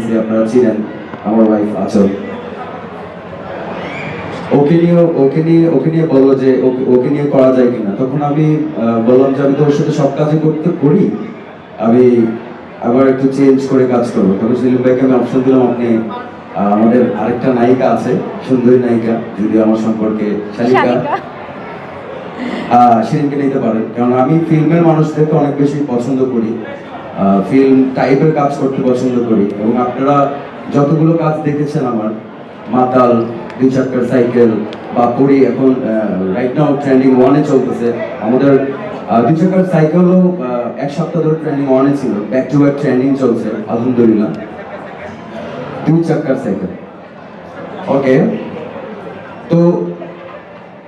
বলতেছি আপনারা চিনেন আমার ওয়াইফ আচল ওকে নিয়ে ওকে নিয়ে ওকে নিয়ে বলল যে ওকে নিয়ে করা যায় কিনা। তখন আমি বললাম যে আমি তো ওর সাথে সব কাজই করতে করি। আমি আবার একটু চেঞ্জ করে কাজ করব। তখন সেলিম ভাইকে আমি অপশন দিলাম আপনি আমাদের আরেকটা নায়িকা আছে সুন্দরী নায়িকা যদি আমার সম্পর্কে শালিকা। সেদিনকে নিতে পারেন। কারণ আমি ফিল্মের মানুষদেরকে অনেক বেশি পছন্দ করি। ফিল্ম টাইপের কাজ করতে পছন্দ করি। এবং আপনারা যতগুলো কাজ দেখেছেন আমার, মাতাল, দুই চাক্কার সাইকেল বা পরি এখন রাইট নাও ট্রেন্ডিং ওয়ানে চলতেছে। আমাদের দুই চাক্কার সাইকেলও এক সপ্তাহ ধরে ট্রেন্ডিং ওয়ানে ছিল। ব্যাক টু ব্যাক ট্রেন্ডিং চলছে, আলহামদুলিল্লাহ। দুই চাক্কার সাইকেল ওকে তো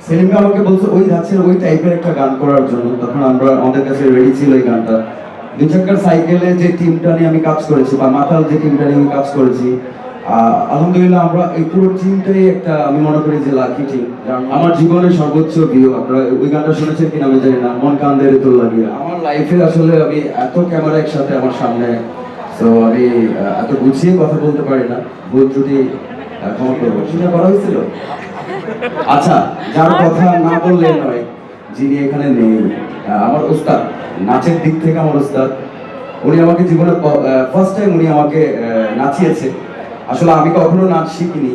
সেলিমকে আমাকে বলছে, ওই ধাঁচের ওই টাইপের একটা গান করার জন্য। তখন আমরা, আমাদের কাছে রেডি ছিল এই গানটা। দুই চাকার সাইকেলে যে টিমটা নিয়ে আমি কাজ করেছি বা মাতাল যে টিমটা নিয়ে আমি কাজ করেছি আলহামদুলিল্লাহ আমরা এই পুরো টিমটাই একটা আমি মনে করি যে লাকি টিম আমার জীবনের সর্বোচ্চ ভিউ আপনারা ওই গানটা শুনেছেন কিনা আমি জানি না মন লাগিয়ে। আমার লাইফে আসলে আমি এত ক্যামেরা একসাথে আমার সামনে তো আমি এত গুছিয়ে কথা বলতে পারি না। ভুল ত্রুটি ক্ষমা করব। সেটা করা হয়েছিল? আচ্ছা যার কথা না বললে নয় যিনি এখানে নেই। আমার উস্তাদ নাচের দিক থেকে আমার উস্তাদ উনি আমাকে জীবনে ফার্স্ট টাইম উনি আমাকে নাচিয়েছে। আসলে আমি কখনো নাচ শিখিনি।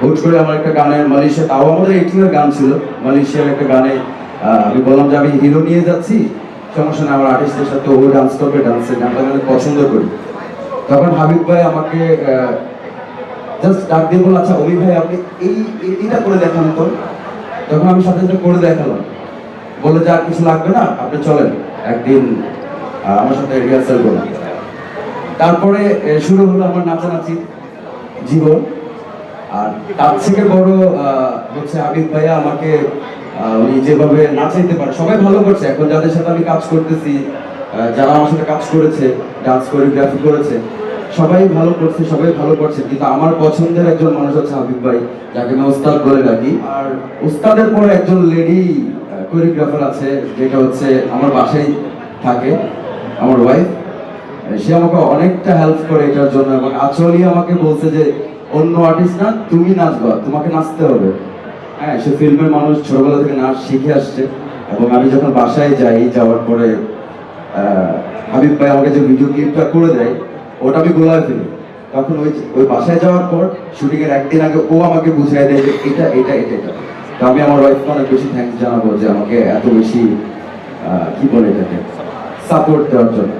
হুট করে আমার একটা গানে মালয়েশিয়া, তাও আমাদের এইটিনের গান ছিল, মালয়েশিয়ার একটা গানে আমি বললাম যে আমি হিরো নিয়ে যাচ্ছি। সমস্যা আমার আর্টিস্টের সাথে ও ডান্স করবে ডান্সের গানটা আমি পছন্দ করি। তখন হাবিব ভাই আমাকে জাস্ট ডাক দিয়ে বলল আচ্ছা অমি ভাই, আপনি এই এইটা করে দেখান তো। তখন আমি সাথে সাথে করে দেখালাম। বলল যে আর কিছু লাগবে না, আপনি চলেন, একদিন আমার সাথে রিহার্সাল করুন। তারপরে শুরু হলো আমার নাচানাচি জীবন। আর তার থেকে বড় হচ্ছে আবিব ভাইয়া আমাকে উনি যেভাবে নাচাইতে পারে, সবাই ভালো করছে। এখন যাদের সাথে আমি কাজ করতেছি যারা আমার সাথে কাজ করেছে ডান্স কোরিওগ্রাফি করেছে, সবাই ভালো করছে, সবাই ভালো করছে। কিন্তু আমার পছন্দের একজন মানুষ হচ্ছে হাবিব ভাই, যাকে আমি ওস্তাদ বলে রাখি আর ওস্তাদের পরে একজন লেডি কোরিওগ্রাফার আছে, যেটা হচ্ছে আমার বাসায় থাকে, আমার ওয়াইফ সে আমাকে অনেকটা হেল্প করে এটার জন্য এবং আচলি আমাকে বলছে যে, অন্য আর্টিস্ট না, তুমি নাচবা, তোমাকে নাচতে হবে। হ্যাঁ সে ফিল্মের মানুষ, ছোটবেলা থেকে নাচ শিখে আসছে এবং আমি যখন বাসায় যাই, যাওয়ার পরে হাবিব ভাই আমাকে যে ভিডিও ক্লিপটা করে দেয়, ওটা আমি গোলায় ফেলি। তখন ওই ওই বাসায় যাওয়ার পর শুটিং এর একদিন আগে ও আমাকে বুঝিয়ে দেয় যে, এটা এটা এটা এটা। তো আমি আমার ওয়াইফকে অনেক বেশি থ্যাঙ্কস জানাব যে আমাকে এত বেশি কি বলে এটাকে? সাপোর্ট দেওয়ার জন্য।